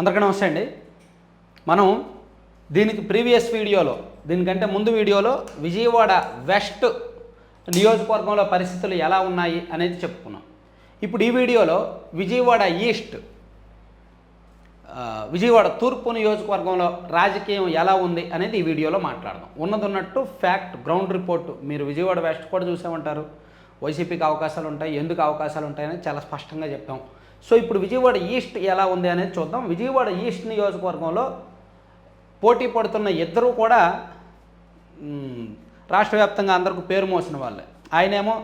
అందరికీ నమస్తే అండి. మనం దీనికి ప్రీవియస్ వీడియోలో దీనికంటే ముందు వీడియోలో విజయవాడ వెస్ట్ నియోజకవర్గంలో పరిస్థితులు ఎలా ఉన్నాయి అనేది చెప్పుకున్నాం. ఇప్పుడు ఈ వీడియోలో విజయవాడ ఈస్ట్ విజయవాడ తూర్పు నియోజకవర్గంలో రాజకీయం ఎలా ఉంది అనేది ఈ వీడియోలో మాట్లాడదాం. ఉన్నది ఉన్నట్టు ఫ్యాక్ట్ గ్రౌండ్ రిపోర్ట్ మీరు విజయవాడ వెస్ట్ కూడా చూసామంటారు వైసీపీకి అవకాశాలు ఉంటాయి ఎందుకు అవకాశాలు ఉంటాయని చాలా స్పష్టంగా చెప్పాం. సో ఇప్పుడు విజయవాడ ఈస్ట్ ఎలా ఉంది అనేది చూద్దాం. విజయవాడ ఈస్ట్ నియోజకవర్గంలో పోటీ పడుతున్న ఇద్దరు కూడా రాష్ట్ర వ్యాప్తంగా అందరికీ పేరు మోసిన వాళ్ళే. ఆయనేమో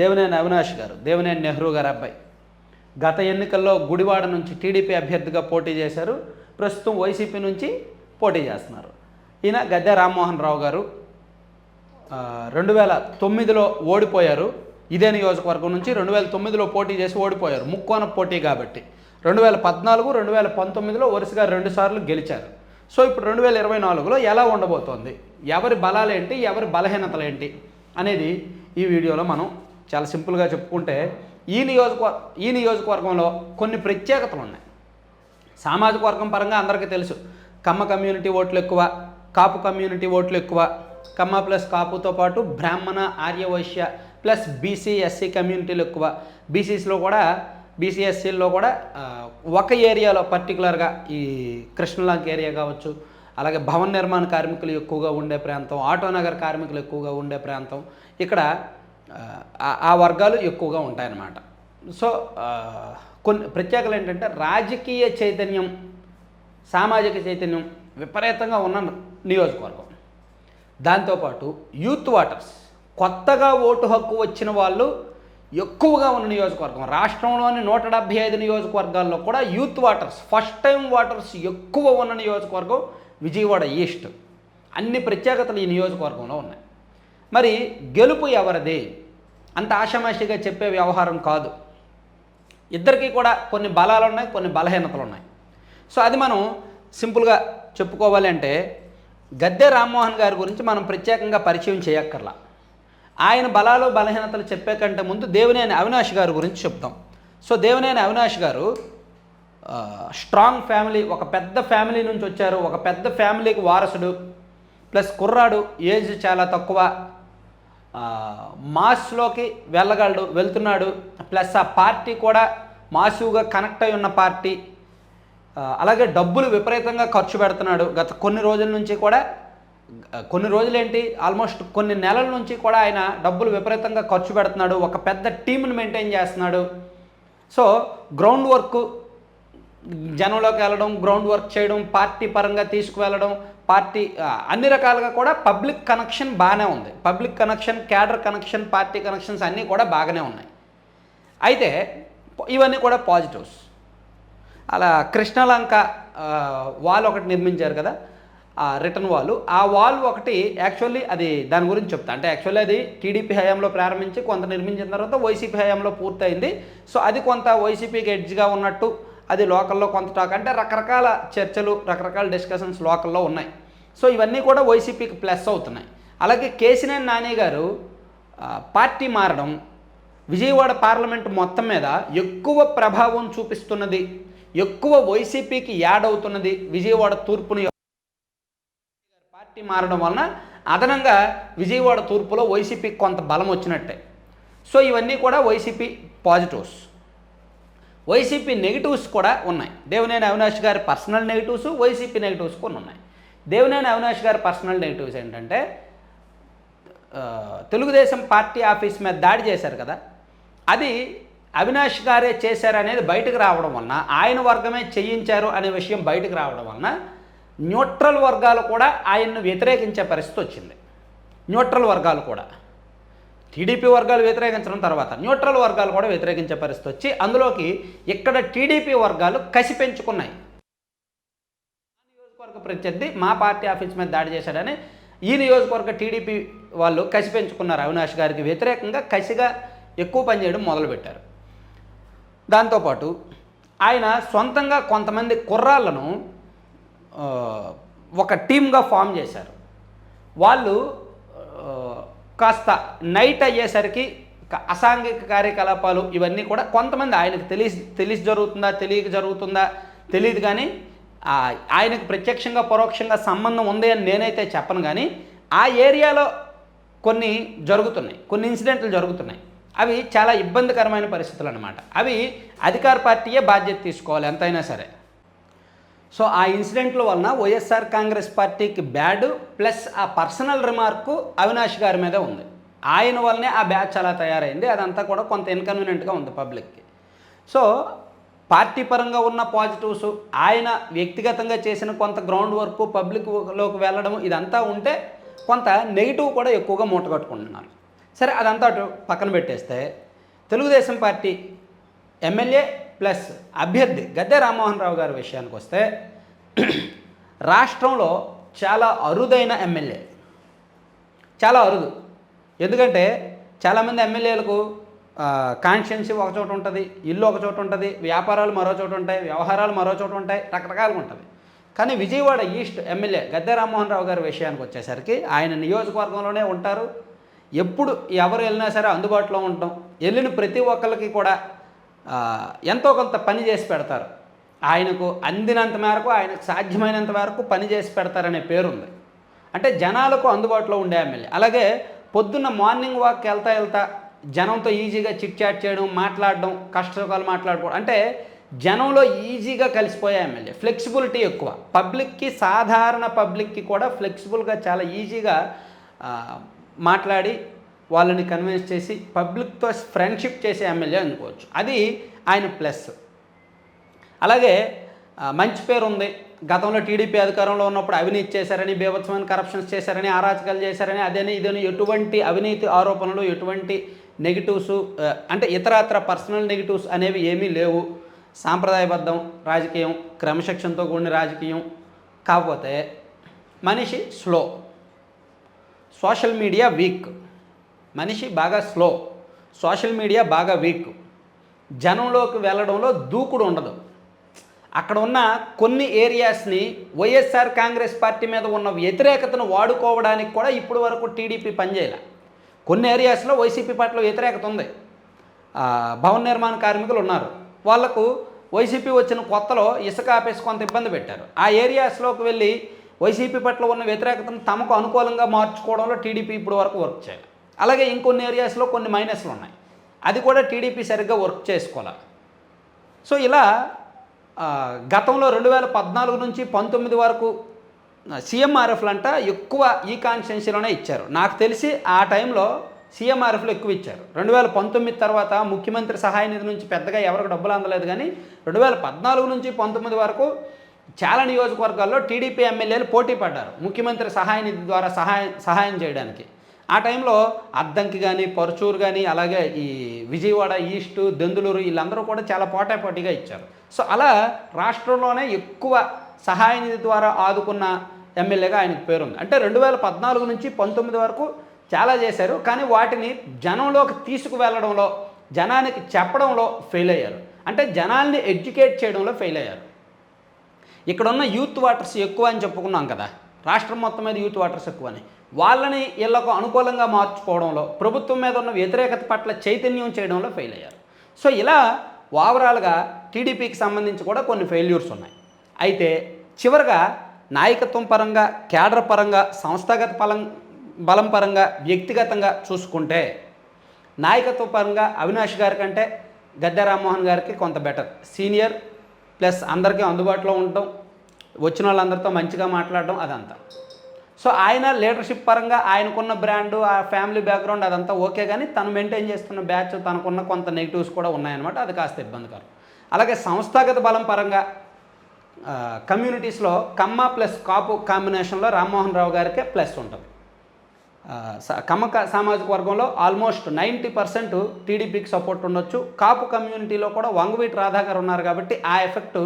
దేవినేని అవినాష్ గారు దేవినేని నెహ్రూ గారు అబ్బాయి. గత ఎన్నికల్లో గుడివాడ నుంచి టీడీపీ అభ్యర్థిగా పోటీ చేశారు. ప్రస్తుతం వైసీపీ నుంచి పోటీ చేస్తున్నారు. ఈయన గద్దె రామ్మోహన్ రావు గారు రెండు వేల తొమ్మిదిలో ఓడిపోయారు. ఇదే నియోజకవర్గం నుంచి రెండు వేల తొమ్మిదిలో పోటీ చేసి ఓడిపోయారు. ముక్కోన పోటీ కాబట్టి. రెండు వేల పద్నాలుగు రెండు వేల పంతొమ్మిదిలో వరుసగా రెండుసార్లు గెలిచారు. సో ఇప్పుడు రెండు వేల ఇరవై నాలుగులో ఎలా ఉండబోతోంది? ఎవరి బలాలు ఏంటి ఎవరి బలహీనతలు ఏంటి అనేది ఈ వీడియోలో మనం చాలా సింపుల్గా చెప్పుకుంటే ఈ నియోజకవర్గ ఈ నియోజకవర్గంలో కొన్ని ప్రత్యేకతలు ఉన్నాయి సామాజిక వర్గం పరంగా అందరికీ తెలుసు. కమ్మ కమ్యూనిటీ ఓట్లు ఎక్కువ కాపు కమ్యూనిటీ ఓట్లు ఎక్కువ కమ్మ ప్లస్ కాపుతో పాటు Brahmana Aryavysya plus BC SC కమ్యూనిటీలు ఎక్కువ. బీసీస్లో కూడా బీసీఎస్సీలో కూడా ఒక ఏరియాలో పర్టికులర్గా ఈ కృష్ణలాంక్ ఏరియా కావచ్చు అలాగే భవన నిర్మాణ కార్మికులు ఎక్కువగా ఉండే ప్రాంతం ఆటోనగర్ కార్మికులు ఎక్కువగా ఉండే ప్రాంతం ఇక్కడ ఆ- వర్గాలు ఎక్కువగా ఉంటాయన్నమాట. సో కొన్ని ప్రత్యేకలు ఏంటంటే రాజకీయ చైతన్యం సామాజిక చైతన్యం విపరీతంగా ఉన్న నియోజకవర్గం. దాంతోపాటు యూత్ వాటర్స్. కొత్తగా ఓటు హక్కు వచ్చిన వాళ్ళు ఎక్కువగా ఉన్న నియోజకవర్గం రాష్ట్రంలోని నూట డెబ్భై ఐదు నియోజకవర్గాల్లో కూడా youth voters first time voters ఎక్కువ ఉన్న నియోజకవర్గం విజయవాడ ఈస్ట్ అన్ని ప్రత్యేకతలు ఈ నియోజకవర్గంలో ఉన్నాయి. మరి గెలుపు ఎవరిది? అంత ఆషామాషిగా చెప్పే వ్యవహారం కాదు. ఇద్దరికీ కూడా కొన్ని బలాలు ఉన్నాయి కొన్ని బలహీనతలు ఉన్నాయి. సో అది మనం సింపుల్గా చెప్పుకోవాలి అంటే గద్దె రామ్మోహన్ గారి గురించి మనం ప్రత్యేకంగా పరిచయం చేయక్కర్లా. ఆయన బలాలు బలహీనతలు చెప్పే కంటే ముందు దేవినేని అవినాష్ గారి గురించి చెప్తాం. సో దేవినేని అవినాష్ గారు స్ట్రాంగ్ ఫ్యామిలీ ఒక పెద్ద ఫ్యామిలీ నుంచి వచ్చారు. ఒక పెద్ద ఫ్యామిలీకి వారసుడు. ప్లస్ కుర్రాడు ఏజ్ చాలా తక్కువ. మాస్లోకి వెళ్ళగలడు వెళ్తున్నాడు. ప్లస్ ఆ పార్టీ కూడా మాసివ్గా కనెక్ట్ అయి ఉన్న పార్టీ. అలాగే డబ్బులు విపరీతంగా ఖర్చు పెడుతున్నాడు. గత కొన్ని రోజుల నుంచి కూడా కొన్ని రోజులు ఏంటి ఆల్మోస్ట్ కొన్ని నెలల నుంచి కూడా ఆయన డబ్బులు విపరీతంగా ఖర్చు పెడుతున్నాడు ఒక పెద్ద టీంని మెయింటైన్ చేస్తున్నాడు. సో గ్రౌండ్ వర్క్ జనంలోకి వెళ్ళడం గ్రౌండ్ వర్క్ చేయడం పార్టీ పరంగా తీసుకువెళ్ళడం పార్టీ అన్ని రకాలుగా కూడా పబ్లిక్ కనెక్షన్ బాగానే ఉంది. Public connection cadre connection party connections అన్నీ కూడా బాగానే ఉన్నాయి. అయితే ఇవన్నీ కూడా పాజిటివ్స్ అలా కృష్ణలంక వాల్ ఒకటి నిర్మించారు కదా రిటర్న్ వాల్ ఆ వాల్ ఒకటి యాక్చువల్లీ అది దాని గురించి చెప్తా. అంటే యాక్చువల్లీ అది టీడీపీ హయాంలో ప్రారంభించి కొంత నిర్మించిన తర్వాత వైసీపీ హయాంలో పూర్తయింది. సో అది కొంత వైసీపీకి ఎడ్జ్గా ఉన్నట్టు అది లోకల్లో కొంత టాక్ అంటే రకరకాల చర్చలు రకరకాల డిస్కషన్స్ లోకల్లో ఉన్నాయి. సో ఇవన్నీ కూడా వైసీపీకి ప్లస్ అవుతున్నాయి. అలాగే కేసినేని నాని గారు పార్టీ మారడం విజయవాడ పార్లమెంట్ మొత్తం మీద ఎక్కువ ప్రభావం చూపిస్తున్నది ఎక్కువ వైసీపీకి యాడ్ అవుతున్నది విజయవాడ తూర్పుని పార్టీ మారడం వలన అదనంగా విజయవాడ తూర్పులో వైసీపీకి కొంత బలం వచ్చినట్టే. సో ఇవన్నీ కూడా వైసీపీ పాజిటివ్స్. వైసీపీ నెగిటివ్స్ కూడా ఉన్నాయి. దేవినేని అవినాష్ గారి పర్సనల్ నెగిటివ్స్ వైసీపీ నెగిటివ్స్ కొన్ని ఉన్నాయి. దేవినేని అవినాష్ గారి పర్సనల్ నెగిటివ్స్ ఏంటంటే తెలుగుదేశం పార్టీ ఆఫీస్ మీద దాడి చేశారు కదా అది అవినాష్ గారే చేశారనేది బయటకు రావడం వలన ఆయన వర్గమే చేయించారు అనే విషయం బయటకు రావడం వలన న్యూట్రల్ వర్గాలు కూడా ఆయన్ను వ్యతిరేకించే పరిస్థితి వచ్చింది. న్యూట్రల్ వర్గాలు కూడా. టీడీపీ వర్గాలు వ్యతిరేకించడం తర్వాత న్యూట్రల్ వర్గాలు కూడా వ్యతిరేకించే పరిస్థితి వచ్చి అందులోకి ఇక్కడ టీడీపీ వర్గాలు కసి పెంచుకున్నాయి. నియోజకవర్గ ప్రత్యర్థి మా పార్టీ ఆఫీస్ మీద దాడి చేశాడని ఈ నియోజకవర్గ టీడీపీ వాళ్ళు కసి పెంచుకున్నారు. అవినాష్ గారికి వ్యతిరేకంగా కసిగా ఎక్కువ పనిచేయడం మొదలుపెట్టారు. దాంతోపాటు ఆయన సొంతంగా కొంతమంది కుర్రాళ్ళను ఒక టీమ్గా ఫామ్ చేశారు. వాళ్ళు కాస్త నైట్ అయ్యేసరికి అసాంఘిక కార్యకలాపాలు ఇవన్నీ కూడా కొంతమంది ఆయనకు తెలిసి తెలిసి జరుగుతుందా తెలియక జరుగుతుందా తెలియదు కానీ ఆ, ఆయనకు ప్రత్యక్షంగా పరోక్షంగా సంబంధం ఉంది అని నేనైతే చెప్పను కానీ ఆ ఏరియాలో కొన్ని జరుగుతున్నాయి. కొన్ని ఇన్సిడెంట్లు జరుగుతున్నాయి. అవి చాలా ఇబ్బందికరమైన పరిస్థితులు అనమాట అవి అధికార పార్టీయే బాధ్యత తీసుకోవాలి ఎంతైనా సరే. సో ఆ ఇన్సిడెంట్ల వలన వైఎస్ఆర్ కాంగ్రెస్ పార్టీకి బ్యాడ్ ప్లస్ ఆ పర్సనల్ రిమార్కు అవినాష్ గారి మీద ఉంది. ఆయన వల్లనే ఆ బ్యాచ్ అలా తయారైంది. అదంతా కూడా కొంత ఇన్కన్వీనియంట్గా ఉంది పబ్లిక్కి. సో పార్టీ పరంగా ఉన్న పాజిటివ్స్ ఆయన వ్యక్తిగతంగా చేసిన కొంత గ్రౌండ్ వర్క్ పబ్లిక్లోకి వెళ్ళడం ఇదంతా ఉంటే కొంత నెగిటివ్ కూడా ఎక్కువగా మూటగట్టుకుంటున్నారు సరే అదంతా అటు పక్కన పెట్టేస్తే తెలుగుదేశం పార్టీ ఎమ్మెల్యే ప్లస్ అభ్యర్థి గద్దె రామ్మోహన్ రావు గారి విషయానికి వస్తే రాష్ట్రంలో చాలా అరుదైన ఎమ్మెల్యే. చాలా అరుదు. ఎందుకంటే చాలామంది ఎమ్మెల్యేలకు కాన్స్టిట్యున్సీ ఒక చోట ఉంటుంది ఇల్లు ఒక చోట ఉంటుంది వ్యాపారాలు మరో చోట ఉంటాయి వ్యవహారాలు మరో చోట ఉంటాయి రకరకాలుగా ఉంటుంది. కానీ విజయవాడ ఈస్ట్ ఎమ్మెల్యే గద్దె రామ్మోహన్ రావు గారి విషయానికి వచ్చేసరికి ఆయన నియోజకవర్గంలోనే ఉంటారు. ఎప్పుడు ఎవరు వెళ్ళినా సరే అందుబాటులో ఉంటాం. వెళ్ళిన ప్రతి ఒక్కరికి కూడా ఎంతో కొంత పని చేసి పెడతారు. ఆయనకు అందినంత మేరకు ఆయనకు సాధ్యమైనంత వరకు పని చేసి పెడతారనే పేరుంది. అంటే జనాలకు అందుబాటులో ఉండే ఎమ్మెల్యే. అలాగే పొద్దున్న మార్నింగ్ వాక్ వెళ్తా వెళ్తా జనంతో ఈజీగా చిట్ చాట్ చేయడం మాట్లాడడం కష్టసుఖాలు మాట్లాడుకోవడం. అంటే జనంలో ఈజీగా కలిసిపోయే ఎమ్మెల్యే. ఫ్లెక్సిబిలిటీ ఎక్కువ. పబ్లిక్కి సాధారణ పబ్లిక్కి కూడా ఫ్లెక్సిబుల్గా చాలా ఈజీగా మాట్లాడి వాళ్ళని కన్విన్స్ చేసి పబ్లిక్తో ఫ్రెండ్షిప్ చేసే ఎమ్మెల్యే అనుకోవచ్చు అది ఆయన ప్లస్ అలాగే మంచి పేరు ఉంది. గతంలో టీడీపీ అధికారంలో ఉన్నప్పుడు అవినీతి చేశారని బీభత్సమైన కరప్షన్స్ చేశారని అరాచకాలు చేశారని అదని ఇదని ఎటువంటి అవినీతి ఆరోపణలు ఎటువంటి నెగిటివ్స్ అంటే ఇతరత్ర పర్సనల్ నెగిటివ్స్ అనేవి ఏమీ లేవు. సాంప్రదాయబద్ధం రాజకీయం క్రమశిక్షణతో కూడిన రాజకీయం కాకపోతే మనిషి స్లో సోషల్ మీడియా వీక్ మనిషి బాగా స్లో సోషల్ మీడియా బాగా వీక్. జనంలోకి వెళ్ళడంలో దూకుడు ఉండదు. అక్కడ ఉన్న కొన్ని ఏరియాస్ని వైఎస్ఆర్ కాంగ్రెస్ పార్టీ మీద ఉన్న వ్యతిరేకతను వాడుకోవడానికి కూడా ఇప్పటి వరకు టీడీపీ పనిచేయాల. కొన్ని ఏరియాస్లో వైసీపీ పార్టీలో వ్యతిరేకత ఉంది. భవన నిర్మాణ కార్మికులు ఉన్నారు. వాళ్ళకు వైసీపీ వచ్చిన కొత్తలో ఇసుక ఆపేసి కొంత ఇబ్బంది పెట్టారు. ఆ ఏరియాస్లోకి వెళ్ళి వైసీపీ పట్ల ఉన్న వ్యతిరేకతను తమకు అనుకూలంగా మార్చుకోవడంలో టీడీపీ ఇప్పుడు వరకు వర్క్ చేయాలి. అలాగే ఇంకొన్ని ఏరియాస్లో కొన్ని మైనస్లు ఉన్నాయి. అది కూడా టీడీపీ సరిగ్గా వర్క్ చేసుకోవాలి. సో ఇలా గతంలో రెండు వేల పద్నాలుగు నుంచి పంతొమ్మిది వరకు సీఎంఆర్ఎఫ్లు అంట ఎక్కువ ఈ కాన్స్టిట్యున్సీలోనే ఇచ్చారు. నాకు తెలిసి ఆ టైంలో సీఎంఆర్ఎఫ్లు ఎక్కువ ఇచ్చారు. రెండు వేల పంతొమ్మిది తర్వాత ముఖ్యమంత్రి సహాయ నిధి నుంచి పెద్దగా ఎవరికి డబ్బులు అందలేదు కానీ రెండు వేల పద్నాలుగు నుంచి పంతొమ్మిది వరకు చాలా నియోజకవర్గాల్లో టీడీపీ ఎమ్మెల్యేలు పోటీ పడ్డారు. ముఖ్యమంత్రి సహాయ నిధి ద్వారా సహాయం సహాయం చేయడానికి. ఆ టైంలో అద్దంకి కానీ పరుచూరు కానీ అలాగే ఈ విజయవాడ ఈస్ట్ దెందులూరు వీళ్ళందరూ కూడా చాలా పోటాపోటీగా ఇచ్చారు. సో అలా రాష్ట్రంలోనే ఎక్కువ సహాయ నిధి ద్వారా ఆదుకున్న ఎమ్మెల్యేగా ఆయనకు పేరుంది. అంటే రెండు వేల పద్నాలుగు నుంచి పంతొమ్మిది వరకు చాలా చేశారు. కానీ వాటిని జనంలోకి తీసుకువెళ్ళడంలో జనానికి చెప్పడంలో ఫెయిల్ అయ్యారు. అంటే జనాల్ని ఎడ్యుకేట్ చేయడంలో ఫెయిల్ అయ్యారు. ఇక్కడ ఉన్న యూత్ వాటర్స్ ఎక్కువ అని చెప్పుకున్నాం కదా. రాష్ట్రం మొత్తం మీద యూత్ వాటర్స్ ఎక్కువ అని వాళ్ళని వీళ్ళకు అనుకూలంగా మార్చుకోవడంలో ప్రభుత్వం మీద ఉన్న వ్యతిరేకత పట్ల చైతన్యం చేయడంలో ఫెయిల్ అయ్యారు. సో ఇలా ఓవరాల్గా టీడీపీకి సంబంధించి కూడా కొన్ని ఫెయిల్యూర్స్ ఉన్నాయి. అయితే చివరగా నాయకత్వం పరంగా కేడర్ పరంగా సంస్థాగత బలం బలం పరంగా వ్యక్తిగతంగా చూసుకుంటే నాయకత్వ పరంగా అవినాష్ గారి కంటే గద్దె రామ్మోహన్ గారికి కొంత బెటర్ సీనియర్ ప్లస్ అందరికీ అందుబాటులో ఉండటం వచ్చిన వాళ్ళందరితో మంచిగా మాట్లాడడం అదంతా. సో ఆయన లీడర్షిప్ పరంగా ఆయనకున్న బ్రాండు ఆ ఫ్యామిలీ బ్యాక్గ్రౌండ్ అదంతా ఓకే కానీ తను మెయింటైన్ చేస్తున్న బ్యాచ్ తనకున్న కొంత నెగిటివ్స్ కూడా ఉన్నాయన్నమాట. అది కాస్త ఇబ్బందికరం. అలాగే సంస్థాగత బలం పరంగా కమ్యూనిటీస్లో కమ్మ ప్లస్ కాపు కాంబినేషన్లో రామ్మోహన్ రావు గారికే ప్లస్ ఉంటుంది. స- కమ్మ సామాజిక వర్గంలో ఆల్మోస్ట్ నైంటీ పర్సెంట్ టీడీపీకి సపోర్ట్ ఉండొచ్చు. కాపు కమ్యూనిటీలో కూడా వంగవీటి రాధా గారు ఉన్నారు కాబట్టి ఆ ఎఫెక్ట్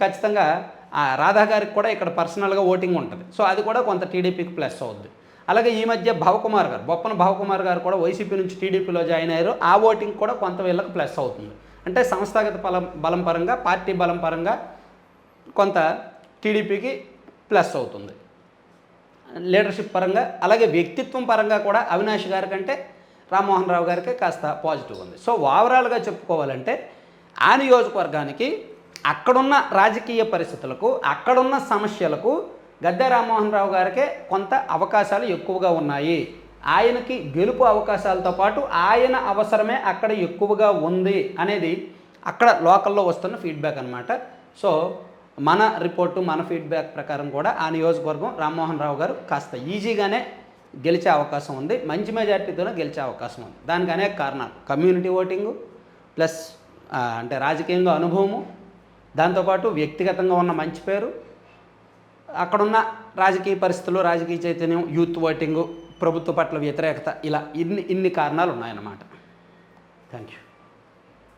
ఖచ్చితంగా రాధా గారికి కూడా ఇక్కడ పర్సనల్గా ఓటింగ్ ఉంటుంది. సో అది కూడా కొంత టీడీపీకి ప్లస్ అవుద్ది. అలాగే ఈ మధ్య భవకుమార్ గారు బొప్పన భవకుమార్ గారు కూడా వైసీపీ నుంచి టీడీపీలో జాయిన్ అయ్యారు. ఆ ఓటింగ్ కూడా కొంత వీళ్ళకి ప్లస్ అవుతుంది. అంటే సంస్థాగత బలం బలం పరంగా పార్టీ బలం పరంగా కొంత టీడీపీకి ప్లస్ అవుతుంది. లీడర్షిప్ పరంగా అలాగే వ్యక్తిత్వం పరంగా కూడా అవినాష్ గారి కంటే రామ్మోహన్ రావు గారికి కాస్త పాజిటివ్ ఉంది. సో ఓవరాల్గా చెప్పుకోవాలంటే ఆ నియోజకవర్గానికి అక్కడున్న రాజకీయ పరిస్థితులకు అక్కడున్న సమస్యలకు గద్దె రామ్మోహన్ రావు గారికే కొంత అవకాశాలు ఎక్కువగా ఉన్నాయి. ఆయనకి గెలుపు అవకాశాలతో పాటు ఆయన అవసరమే అక్కడ ఎక్కువగా ఉంది అనేది అక్కడ లోకల్లో వస్తున్న ఫీడ్బ్యాక్ అనమాట సో మన రిపోర్టు మన ఫీడ్బ్యాక్ ప్రకారం కూడా ఆ నియోజకవర్గం రామ్మోహన్ రావు గారు కాస్త ఈజీగానే గెలిచే అవకాశం ఉంది. మంచి మెజార్టీతోనే గెలిచే అవకాశం ఉంది. దానికి అనేక కారణాలు. కమ్యూనిటీ ఓటింగు ప్లస్ అంటే రాజకీయంగా అనుభవము దాంతోపాటు వ్యక్తిగతంగా ఉన్న మంచి పేరు అక్కడున్న రాజకీయ పరిస్థితులు రాజకీయ చైతన్యం యూత్ ఓటింగు ప్రభుత్వ పట్ల వ్యతిరేకత ఇలా ఇన్ని ఇన్ని కారణాలు ఉన్నాయన్నమాట. Thank you